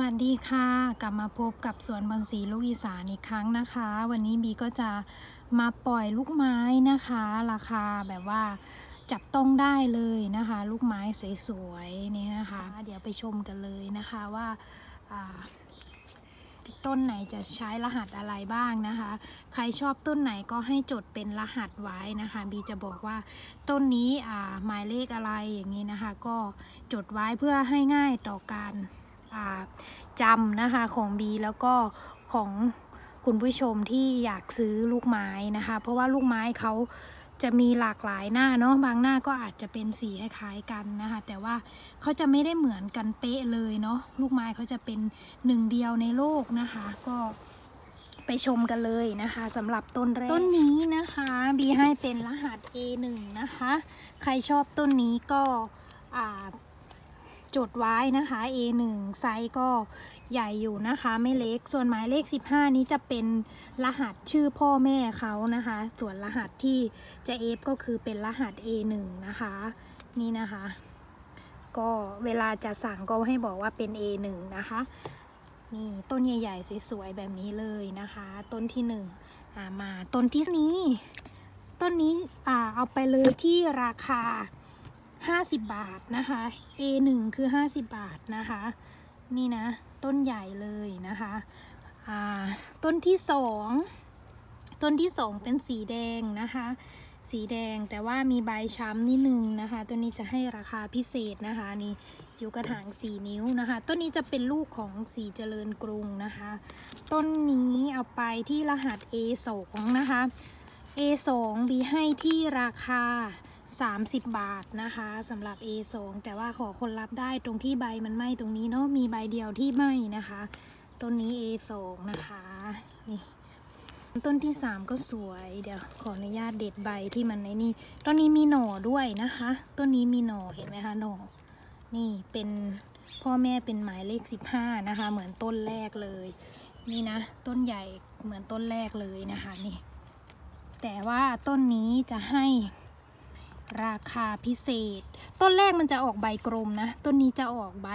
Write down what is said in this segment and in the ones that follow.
วัสดีค่ะ กลับมาพบกับสวนบอนสีลูกอีสานอีกครั้งนะคะ วันนี้บีก็จะมาปล่อยลูกไม้นะคะ ราคาแบบว่าจับต้องได้เลยนะคะ ลูกไม้สวยๆนี่นะคะ เดี๋ยวไปชมกันเลยนะคะว่าต้นไหนจะใช้รหัสอะไรบ้างนะคะ ใครชอบต้นไหนก็ให้จดเป็นรหัสไว้นะคะ บีจะบอกว่าต้นนี้หมายเลขอะไรอย่างนี้นะคะ ก็จดไว้เพื่อให้ง่ายต่อการ จำนะคะของบีแล้วก็ของคุณผู้ชมที่อยากซื้อลูกไม้นะคะ เพราะว่าลูกไม้เขาจะมีหลากหลายหน้าเนาะบางหน้าก็อาจจะเป็นสีคล้ายกันนะคะ แต่ว่าเขาจะไม่ได้เหมือนกันเป๊ะเลยเนาะลูกไม้เขาจะเป็นหนึ่งเดียวในโลกนะคะ ก็ไปชมกันเลยนะคะสำหรับต้นแรกต้นนี้นะคะบีให้เป็นรหัส A1 นะคะ ใครชอบต้นนี้ก็อ่า จดไว้นะคะ A1 ไซส์ก็ใหญ่อยู่นะคะ ไม่เล็ก ส่วนหมายเลข 15 นี้จะเป็นรหัสชื่อพ่อแม่เขานะคะ ส่วนรหัสที่จะเอฟก็คือเป็นรหัส A1 นะคะ นี่นะคะ ก็เวลาจะสั่งก็ให้บอกว่าเป็น A1 นะคะ นี่ต้นใหญ่ๆสวยๆแบบนี้เลยนะคะ ต้นที่หนึ่งอ่ามาต้นที่นี้ ต้นนี้อเอาไปเลยที่ราคา 50 บาทนะคะ A1 คือ 50 บาทนะคะ นี่นะ ต้นใหญ่เลยนะคะต้นที่สองต้นที่สองเป็นสีแดงนะคะ สีแดงแต่ว่ามีใบช้ำนิดนึงนะคะ ตัวนี้จะให้ราคาพิเศษนะคะ นี่อยู่กระถาง 4 นิ้วนะคะ ต้นนี้จะเป็นลูกของสีเจริญกรุงนะคะ ต้นนี้เอาไปที่รหัส A2 นะคะ A2 บีให้ที่ราคา 30 บาทนะคะสำหรับ A2 แต่ว่าขอคนรับได้ตรงที่ใบมันไหม้ตรงนี้เนาะมีใบเดียวที่ไหม้นะคะต้นนี้ A2 นะคะนี่ต้นที่ 3 ก็สวยเดี๋ยวขออนุญาตเด็ดใบที่มันในนี่ต้นนี้มีหน่อด้วยนะคะต้นนี้มีหน่อเห็นไหมคะหน่อนี่เป็นพ่อแม่เป็นหมายเลข 15 นะคะ เหมือนต้นแรกเลย นี่นะ ต้นใหญ่เหมือนต้นแรกเลยนะคะนี่ แต่ว่าต้นนี้จะให้ ราคาพิเศษ ต้นแรกมันจะออกใบกลมนะ ต้นนี้จะออกใบ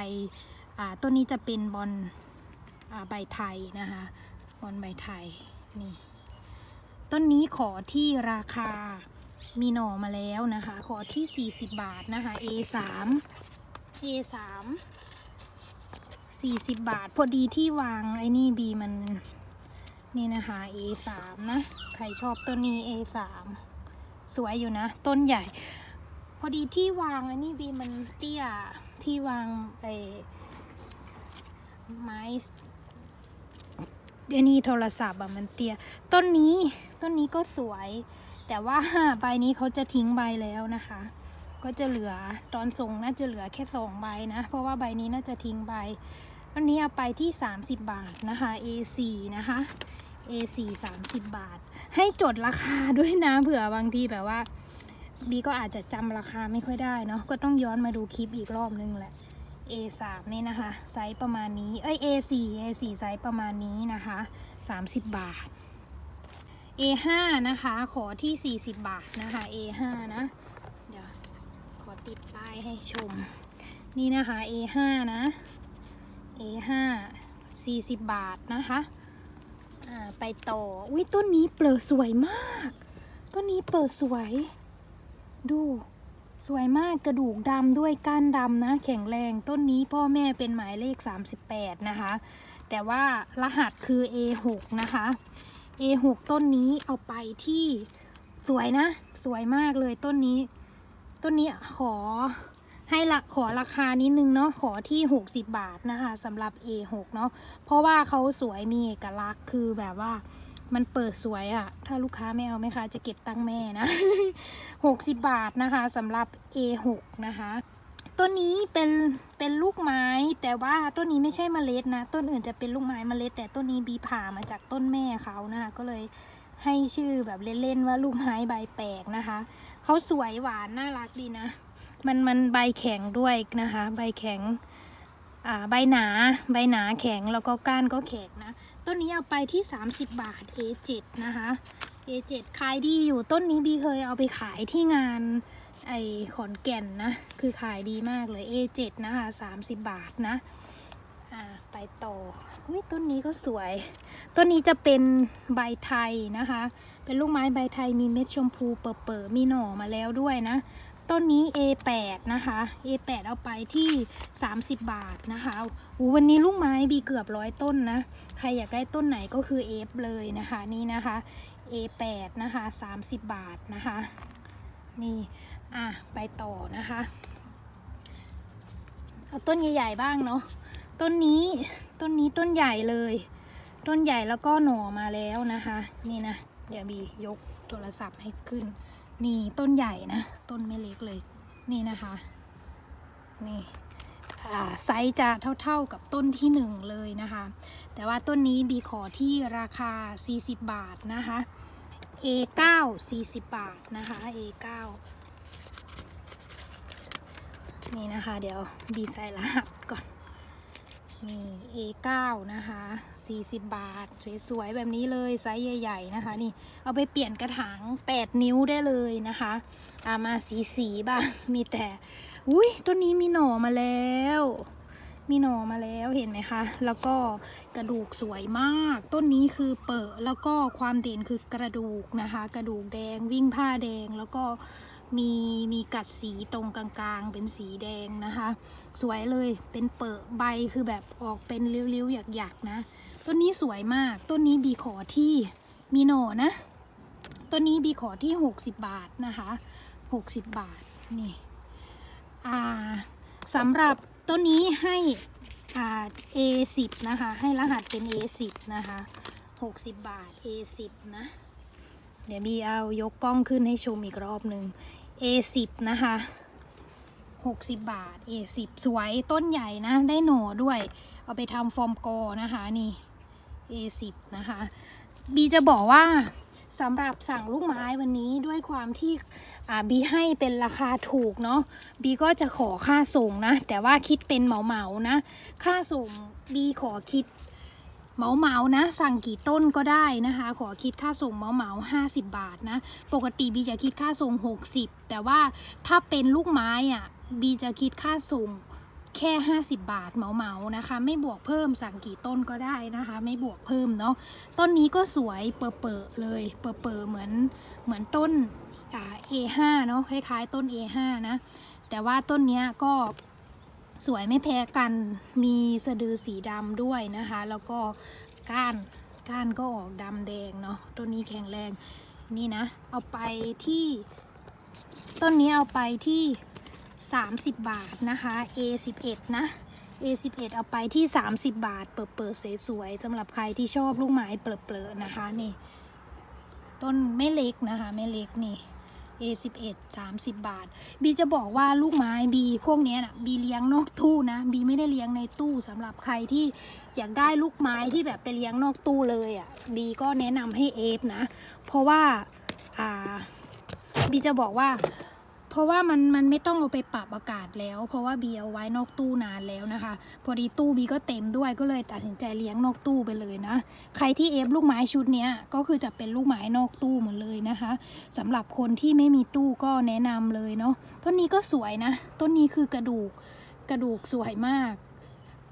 อ่าต้นนี้จะเป็นบอลอ่าใบไทยนะคะบอลใบไทยนี่ต้นนี้ขอที่ราคามีหน่อมาแล้วนะคะ ขอที่ 40 บาทนะคะ A3 A3 40 บาท พอดีที่วางไอ้นี่บีมันนี่นะคะ A3 นะ ใครชอบต้นนี้ A3 สวยอยู่นะ ต้นใหญ่ พอดีที่วางอันนี้บีมันเตี้ยที่วางไอไม้เดนี้โทรศัพท์อะมันเตี้ย ต้นนี้ต้นนี้ก็สวย แต่ว่าใบนี้เขาจะทิ้งใบแล้วนะคะ ก็จะเหลือตอนส่งน่าจะเหลือแค่สองใบนะ เพราะว่าใบนี้น่าจะทิ้งใบอันนี้เอาไปที่ 30 บาทนะคะ A4 นะคะ A4 30 บาท ให้จดราคาด้วยนะเผื่อบางทีแบบว่าบีก็อาจจะจำราคาไม่ค่อยได้เนาะก็ต้องย้อนมาดูคลิปอีกรอบนึงแหละ A3 นี่นะคะ ไซส์ประมาณนี้เอ้ย A4 A4 ไซส์ประมาณนี้นะคะ 30 บาท A5 นะคะ ขอที่ 40 บาทนะคะ A5 นะ เดี๋ยว ขอติดป้ายให้ชม นี่นะคะ A5 นะ A5 40 บาทนะคะ อ่าไปต่อ อุ้ยต้นนี้เปิดสวยมาก ต้นนี้เปิดสวย ดู สวยมากกระดูกดำด้วยก้านดำนะ แข็งแรงต้นนี้พ่อแม่เป็นหมายเลข 38 นะคะ แต่ว่ารหัสคือ A6 นะคะ A6 ต้นนี้เอาไปที่สวยนะ สวยมากเลยต้นนี้ ต้นนี้ขอ ให้ละขอราคานิดนึงเนาะขอที่ 60 บาทนะคะสำหรับ A6 เนาะเพราะว่าเขาสวยมีเอกลักษณ์คือแบบว่ามันเปิดสวยอะถ้าลูกค้าไม่เอาไหมคะจะเก็บตังแม่นะ 60 บาทนะคะสำหรับ A6 นะคะต้นนี้เป็นเป็นลูกไม้ แต่ว่าต้นนี้ไม่ใช่เมล็ดนะ ต้นอื่นจะเป็นลูกไม้เมล็ด แต่ต้นนี้บีผ่ามาจากต้นแม่เขานะคะก็เลยให้ชื่อแบบเล่นๆว่าลูกไม้ใบแปลกนะคะเขาสวยหวานน่ารักดีนะ มันมันใบแข็งด้วยนะคะ ใบแข็งใบหนาใบหนาแข็งแล้วก็ก้านก็แข็งนะ ต้นนี้เอาไปที่ 30 บาท A7 นะคะ A7 ขายดีอยู่ต้นนี้บีเคยเอาไปขายที่งานไอขอนแก่นนะ คือขายดีมากเลย A7 นะคะ 30 บาทนะไปต่ออุ้ยต้นนี้ก็สวย ต้นนี้จะเป็นใบไทยนะคะ เป็นลูกไม้ใบไทยมีเม็ดชมพูเปิดๆมีหน่อมาแล้วด้วยนะ ต้นนี้ A8 นะคะ A8 เอาไปที่ 30 บาทนะคะอูวันนี้ลูกไม้บีเกือบร้อยต้นนะ ใครอยากได้ต้นไหนก็คือ F เลยนะคะนี่นะคะ A8 นะคะ 30 บาทนะคะ นี่อะไปต่อนะคะ เอาต้นใหญ่ๆบ้างเนาะต้นนี้ต้นนี้ต้นใหญ่เลย ต้นใหญ่แล้วก็หน่อมาแล้วนะคะ นี่นะ เดี๋ยวบียกโทรศัพท์ให้ขึ้น นี่ต้นใหญ่นะ ต้นไม่เล็กเลยนี่นะคะ นี่ไซส์จะเท่าๆกับต้นที่หนึ่งเลยนะคะ แต่ว่าต้นนี้บีขอที่ราคา 40 บาทนะคะ A9 40 บาทนะคะ A9 นี่นะคะ เดี๋ยวบีใส่รหัสก่อน นี่ A9 นะคะ 40 บาท สวยๆ แบบนี้เลยไซส์ใหญ่ ๆ นะคะ นี่ เอาไปเปลี่ยนกระถาง 8 นิ้วได้เลยนะคะอามาสีสีๆบ้าง มีแต่ อุ้ยต้นนี้มีหน่อมาแล้ว มีหน่อมาแล้วเห็นไหมคะ แล้วก็กระดูกสวยมาก ต้นนี้คือเปิดแล้วก็ความเด่นคือกระดูกนะคะ กระดูกแดงวิ่งผ้าแดงแล้วก็ มีมีกัดสีตรงกลางๆ เป็นสีแดงนะคะ สวยเลยเป็นเปิดใบคือแบบออกเป็นริ้วๆ หยักๆนะ ต้นนี้สวยมาก ต้นนี้บีขอที่มีหน่อนะ ต้นนี้บีขอที่ 60 บาทนะคะ 60 บาทนี่อ่าสำหรับต้นนี้ให้อ่า A10 นะคะ ให้รหัสเป็น A10 นะคะ 60 บาท A10 นะเดี๋ยวบีเอายกกล้องขึ้นให้ชมอีกรอบหนึ่ง A10 นะคะ 60 บาท A10 สวยต้นใหญ่นะ ได้หน่อด้วย เอาไปทำฟอร์มกนะคะนี่ A10 นะคะ บีจะบอกว่าสำหรับสั่งลูกไม้วันนี้ด้วยความที่อ่าบีให้เป็นราคาถูกเนาะบีก็จะขอค่าส่งนะ แต่ว่าคิดเป็นเหมาเหมาๆนะ ค่าส่งบีขอคิด เหมาเหมานะ สั่งกี่ต้นก็ได้นะคะ ขอคิดค่าส่งเหมาเหมาห้าสิบบาทนะ ปกติบีจะคิดค่าส่ง 60 แต่ว่าถ้าเป็นลูกไม้อะบีจะคิดค่าส่งแค่ 50 บาทเหมาๆนะคะ ไม่บวกเพิ่มสั่งกี่ต้นก็ได้นะคะ ไม่บวกเพิ่มเนาะต้นนี้ก็สวยเปรอะๆเลยเปรอะๆเหมือนเหมือนต้นอ่า A5 เนาะคล้ายๆ ต้น A5 นะ แต่ว่าต้นเนี้ยก็ สวยไม่แพ้กันมีสะดือสีดำด้วยนะคะ แล้วก็ก้านก้านก็ออกดำแดงเนาะต้นนี้แข็งแรงนี่นะ เอาไปที่ ต้นนี้เอาไปที่ 30 บาทนะคะ A11 นะ A11 เอาไปที่ 30 บาท เปิดๆสวยๆสำหรับใครที่ชอบลูกไม้เปลอะๆนะคะนี่ ต้นไม่เล็กนะคะ ไม่เล็กนี่ A11 30 บาท บีจะบอกว่าลูกไม้บีพวกนี้นะบีเลี้ยงนอกตู้นะ บีไม่ได้เลี้ยงในตู้สำหรับใครที่อยากได้ลูกไม้ที่แบบไปเลี้ยงนอกตู้เลยอะ่ะ บีก็แนะนำให้เอฟนะ เพราะว่า อ่า บีจะบอกว่า เพราะว่ามันมันไม่ต้องเอาไปปรับอากาศแล้ว เพราะว่าบีเอาไว้นอกตู้นานแล้วนะคะ พอดีตู้บีก็เต็มด้วยก็เลยตัดสินใจเลี้ยงนอกตู้ไปเลยนะ ใครที่เอฟลูกไม้ชุดนี้ก็คือจะเป็นลูกไม้นอกตู้หมดเลยนะคะสำหรับคนที่ไม่มีตู้ก็แนะนำเลยเนาะต้นนี้ก็สวยนะ ต้นนี้คือกระดูกกระดูกสวยมาก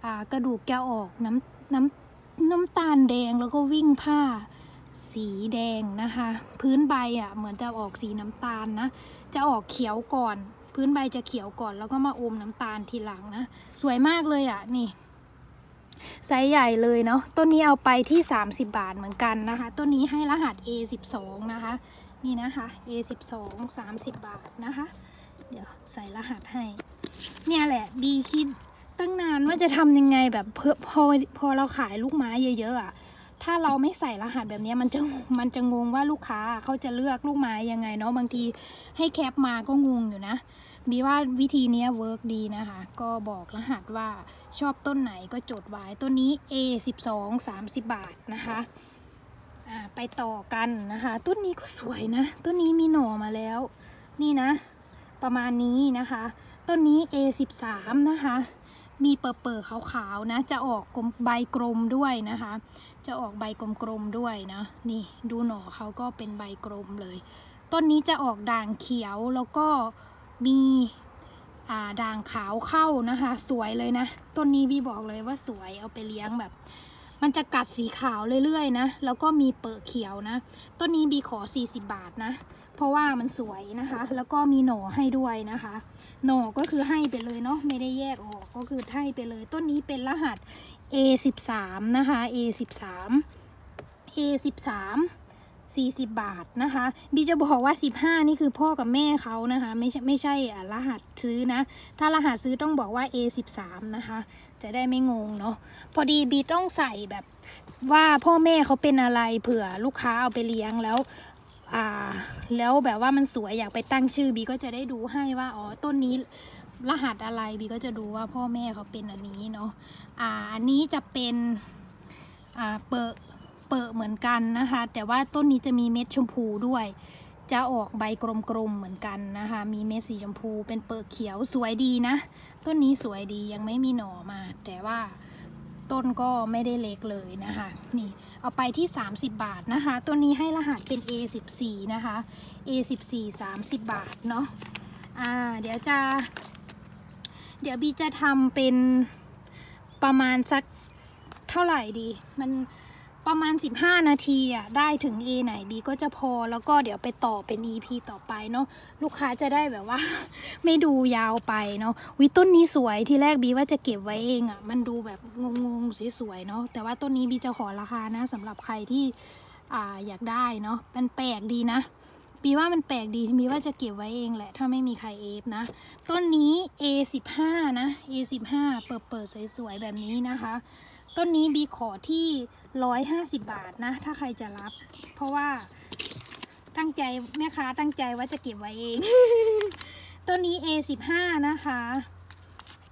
อ่ากระดูกแกออกน้ำน้ำน้ำตาลแดงแล้วก็วิ่งผ้า สีแดงนะคะ พื้นใบอะเหมือนจะออกสีน้ำตาลนะ จะออกเขียวก่อน พื้นใบจะเขียวก่อน แล้วก็มาอมน้ำตาลทีหลังนะ สวยมากเลยอะนี่ไซส์ใหญ่เลยเนาะต้นนี้เอาไปที่ 30 บาทเหมือนกันนะคะ ต้นนี้ให้รหัส A12 นะคะ นี่นะคะ A12 30 บาทนะคะ เดี๋ยวใส่รหัสให้ เนี่ยแหละบีคิดตั้งนานว่าจะทำยังไงแบบเพื่อพอพอเราขายลูกไม้เยอะๆอะ ถ้าเราไม่ใส่รหัสแบบนี้มันจะมันจะงงว่าลูกค้าเขาจะเลือกลูกไม้ยังไงเนาะบางทีให้แคปมาก็งงอยู่นะบีว่าวิธีนี้เวิร์กดีนะคะ ก็บอกรหัสว่าชอบต้นไหนก็จดไว้ต้นนี้ A12 30 บาทนะคะไปต่อกันนะคะ ต้นนี้ก็สวยนะ ต้นนี้มีหน่อมาแล้ว นี่นะ ประมาณนี้นะคะ ต้นนี้ A13 นะคะ มีเปิดๆขาวๆนะ จะออกกลมใบกลมด้วยนะคะ จะออกใบกลมๆด้วยนะ นี่ดูหน่อเขาก็เป็นใบกลมเลย ต้นนี้จะออกด่างเขียวแล้วก็มีด่างขาวเข้านะคะ สวยเลยนะ ต้นนี้บีบอกเลยว่าสวยเอาไปเลี้ยงแบบ มันจะกัดสีขาวเรื่อยๆนะ แล้วก็มีเปลือกเขียวนะ ต้นนี้บีขอ 40 บาทนะ เพราะว่ามันสวยนะคะ แล้วก็มีหน่อให้ด้วยนะคะ หน่อก็คือให้ไปเลยเนาะไม่ได้แยกออกก็คือให้ไปเลย ต้นนี้เป็นรหัส A13 นะคะ A13 A13 40 บาทนะคะบีจะบอกว่า 15 นี่คือพ่อกับแม่เขานะคะไม่ใช่ไม่ใช่รหัสซื้อนะ ถ้ารหัสซื้อต้องบอกว่า A13 นะคะ จะได้ไม่งงเนาะพอดีบีต้องใส่แบบว่าพ่อแม่เขาเป็นอะไรเผื่อลูกค้าเอาไปเลี้ยงแล้ว อ่า แล้วแบบว่ามันสวยอยากไปตั้งชื่อบีก็จะได้ดูให้ว่าอ๋อต้นนี้รหัสอะไรบีก็จะดูว่าพ่อแม่เขาเป็นอันนี้เนาะอ่าอันนี้จะเป็นอ่าเปิดเปิดเหมือนกันนะคะ แต่ว่าต้นนี้จะมีเม็ดชมพูด้วย จะออกใบกลมๆเหมือนกันนะคะ มีเม็ดสีชมพู เป็นเปิดเขียวสวยดีนะ ต้นนี้สวยดียังไม่มีหน่อมา แต่ว่า ต้นก็ไม่ได้เล็กเลยนะคะ นี่เอาไปที่ 30 บาทนะคะ ตัวนี้ให้รหัสเป็น A14 นะคะ A14 30 บาทเนาะอ่าเดี๋ยวจะ เดี๋ยวบีจะทำเป็นประมาณสักเท่าไหร่ดี มัน ประมาณ 15 นาทีอะได้ถึง A ไหน B ก็จะพอแล้วก็เดี๋ยวไปต่อเป็น EP ต่อไปเนาะลูกค้าจะได้แบบว่า ไม่ดูยาวไปเนาะวิต้นนี้สวยที่แรกบีว่าจะเก็บไว้เองอะมันดูแบบงงๆสวยๆเนาะแต่ว่าต้นนี้บีจะขอราคานะสำหรับใครที่อ่าอยากได้เนาะมันแปลกดีนะบีว่ามันแปลกดีบีว่าจะเก็บไว้เองแหละ ถ้าไม่มีใครเอฟนะ ต้นนี้ A15 นะ A15 เปิดเปิดๆสวยๆแบบนี้นะคะ ต้นนี้บีขอที่ 150 บาทนะ ถ้าใครจะรับ เพราะว่าตั้งใจแม่ค้าตั้งใจว่าจะเก็บไว้เอง ต้นนี้ A15 นะคะ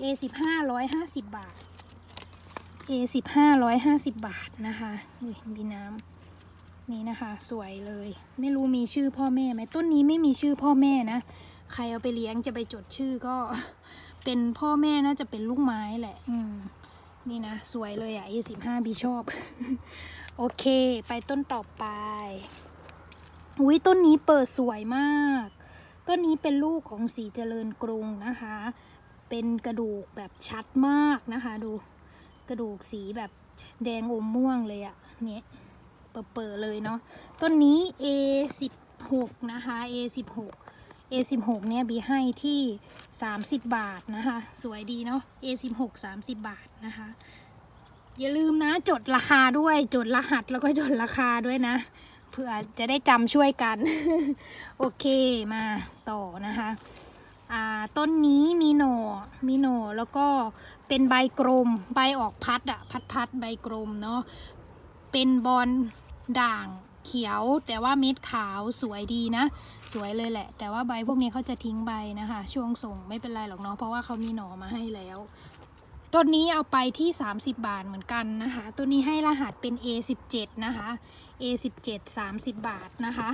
A15 150 บาท A15 150 บาทนะคะมีน้ำนี่นะคะ สวยเลย ไม่รู้มีชื่อพ่อแม่ไหมต้นนี้ไม่มีชื่อพ่อแม่นะ ใครเอาไปเลี้ยงจะไปจดชื่อก็เป็นพ่อแม่น่าจะเป็นลูกไม้แหละ อืม นี่นะ สวยเลยอะ A15 บีชอบ โอเค ไปต้นต่อไป อุ้ยต้นนี้เปิดสวยมาก ต้นนี้เป็นลูกของสีเจริญกรุงนะคะ เป็นกระดูกแบบชัดมากนะคะ ดู กระดูกสีแบบแดงอมม่วงเลยอะ่ะ เนี่ย เปิดเลยเนาะ ต้นนี้ A16 นะคะ A16 A16 เนี่ยบีให้ที่ 30 บาทนะคะ สวยดีเนาะ A16 30 บาทนะคะ อย่าลืมนะจดราคาด้วย จดรหัสแล้วก็จดราคาด้วยนะ เพื่อจะได้จำช่วยกัน โอเคมาต่อนะคะอ่าต้นนี้มีหน่อมีหน่อแล้วก็เป็นใบกลมใบออกพัดอะพัดพัดใบกลมเนาะเป็นบอลด่าง เขียว แต่ว่าเม็ดขาวสวยดีนะ สวยเลยแหละ แต่ว่าใบพวกนี้เขาจะทิ้งใบนะคะ ช่วงส่งไม่เป็นไรหรอกเนาะเพราะว่าเขามีหน่อมาให้แล้วต้นนี้เอาไปที่ 30 บาทเหมือนกันนะคะตัวนี้ให้รหัสเป็น A17 นะคะ A17 30 บาทนะคะ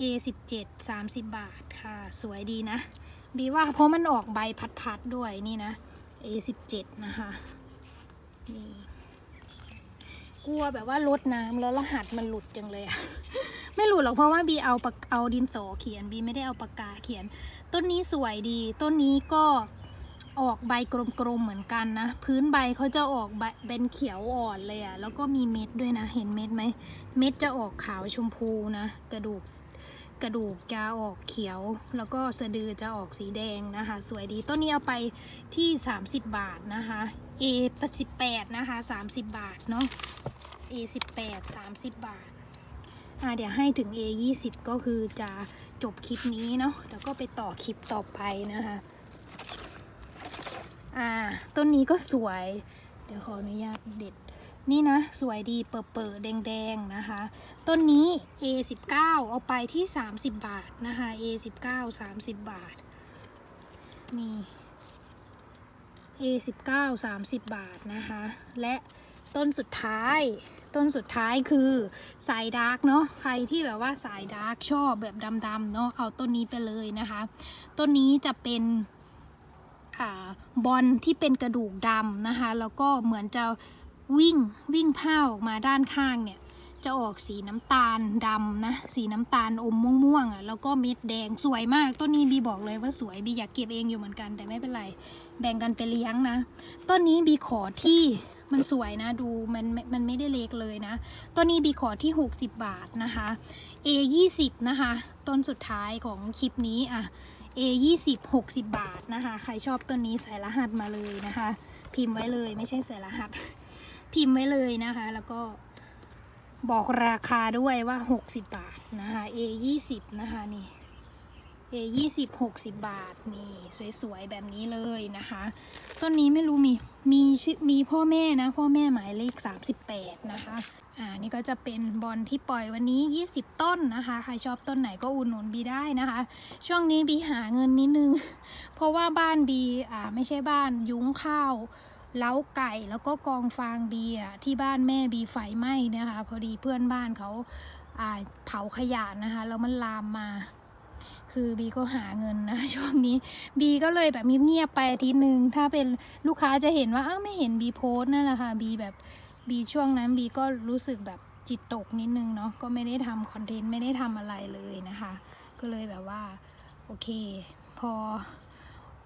A17 30 บาทค่ะ สวยดีนะ บีว่าเพราะมันออกใบพัดๆด้วยนี่นะ A17 นะคะนี่ กลัวแบบว่าลดน้ำแล้วรหัสมันหลุดจังเลยอะไม่หลุดหรอกเพราะว่าบีเอาปากเอาดินสอเขียนบีไม่ได้เอาปากกาเขียน ต้นนี้สวยดี ต้นนี้ก็ออกใบกลมๆเหมือนกันนะ พื้นใบเขาจะออกใบเป็นเขียวอ่อนเลยอะแล้วก็มีเม็ดด้วยนะเห็นเม็ดไหมเม็ดจะออกขาวชมพูนะ กระดูกกระดูกจะออกเขียว แล้วก็สะดือจะออกสีแดงนะคะ สวยดีต้นนี้เอาไปที่ 30 บาทนะคะ A 18นะคะ30 บาทเนาะ A 18 30 บาทอ่าเดี๋ยวให้ถึง A 20ก็คือจะจบคลิปนี้เนาะแล้วก็ไปต่อคลิปต่อไปนะคะอ่าต้นนี้ก็สวย เดี๋ยวขออนุญาตเด็ดนี่นะ สวยดีเปิดเปิดแดงแดงๆนะคะ ต้นนี้ A19 เอาไปที่ 30 บาทนะคะ A19 30 บาท นี่ A19 30 บาทนะคะ และต้นสุดท้าย ต้นสุดท้ายคือสายดาร์กเนาะใครที่แบบว่าสายดาร์กชอบแบบดำๆเนาะเอาต้นนี้ไปเลยนะคะ ต้นนี้จะเป็นอบอลที่เป็นกระดูกดำนะคะ แล้วก็เหมือนจะวิ่งวิ่งผ้าออกมาด้านข้างเนี่ย จะออกสีน้ำตาลดำนะ สีน้ำตาลอมม่วงๆอะแล้วก็เม็ดแดงสวยมาก ต้นนี้บีบอกเลยว่าสวยบีอยากเก็บเองอยู่เหมือนกัน แต่ไม่เป็นไรแบ่งกันไปเลี้ยงนะ ต้นนี้บีขอที่มันสวยนะดูมันมันไม่ได้เล็กเลยนะ ต้นนี้บีขอที่ 60 บาทนะคะ A 20นะคะ ต้นสุดท้ายของคลิปนี้อะ A 20 60 บาทนะคะ ใครชอบต้นนี้ใส่รหัสมาเลยนะคะ พิมพ์ไว้เลยไม่ใช่ใส่รหัส พิมพ์ไว้เลยนะคะ แล้วก็ บอกราคาด้วยว่า 60 บาทนะคะ A 20นะคะนี่ A 20 60 บาทนี่สวยๆ แบบนี้เลยนะคะต้นนี้ไม่รู้มีมีชื่อมีพ่อแม่นะ พ่อแม่หมายเลข 38 นะคะ อ่านี่ก็จะเป็นบอลที่ปล่อยวันนี้ 20 ต้นนะคะ ใครชอบต้นไหนก็อุดหนุนบีได้นะคะ ช่วงนี้บีหาเงินนิดนึง เพราะว่าบ้านบีอ่าไม่ใช่บ้านยุ้งข้าว เล้าไก่แล้วก็กองฟางบีอะที่บ้านแม่บีไฟไหม้นะคะ พอดีเพื่อนบ้านเขาเผาขยะนะคะแล้วมันลามมา คือบีก็หาเงินนะช่วงนี้บีก็เลยแบบเงียบๆไปอาทิตย์หนึ่งถ้าเป็นลูกค้าจะเห็นว่าเอ้าไม่เห็นบีโพสต์นั่นแหละค่ะบีแบบบีช่วงนั้นบีก็รู้สึกแบบจิตตกนิดนึงเนาะก็ไม่ได้ทำคอนเทนต์ไม่ได้ทำอะไรเลยนะคะ ก็เลยแบบว่า โอเค พอ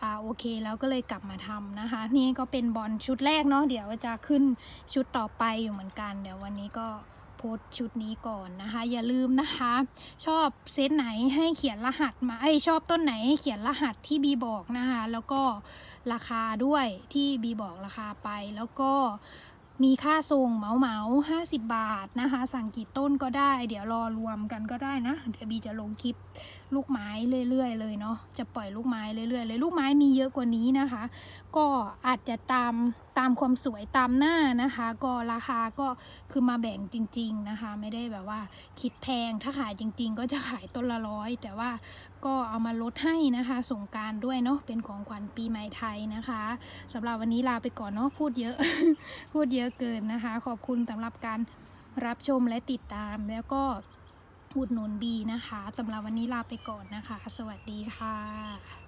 อ่าโอเคแล้วก็เลยกลับมาทำนะคะ นี่ก็เป็นบอลชุดแรกเนาะเดี๋ยวจะขึ้นชุดต่อไปอยู่เหมือนกัน เดี๋ยววันนี้ก็โพสชุดนี้ก่อนนะคะ อย่าลืมนะคะ ชอบเซตไหนให้เขียนรหัสมาไอชอบต้นไหนให้เขียนรหัสที่บีบอกนะคะ แล้วก็ราคาด้วยที่บีบอกราคาไป แล้วก็มีค่าส่งเหมาเหมาห้าสิบบาทนะคะ สั่งกี่ต้นก็ได้ เดี๋ยวรอรวมกันก็ได้นะ เดี๋ยวบีจะลงคลิปลูกไม้เรื่อยๆเลยเนาะจะปล่อยลูกไม้เรื่อยๆเลยลูกไม้มีเยอะกว่านี้นะคะ ก็อาจจะตามตามความสวยตามหน้านะคะ ก็ราคาก็คือมาแบ่งจริง ๆนะคะ ไม่ได้แบบว่าคิดแพงถ้าขายจริง ๆ ก็จะขายต้นละร้อยแต่ว่าก็เอามาลดให้นะคะสงกรารด้วยเนาะเป็นของขวัญปีใหม่ไทยนะคะสำหรับวันนี้ลาไปก่อนเนาะพูดเยอะ พูดเยอะเกินนะคะ ขอบคุณสำหรับการรับชมและติดตามแล้วก็ อุดหนุนบีนะคะสำหรับวันนี้ลาไปก่อนนะคะ สวัสดีค่ะ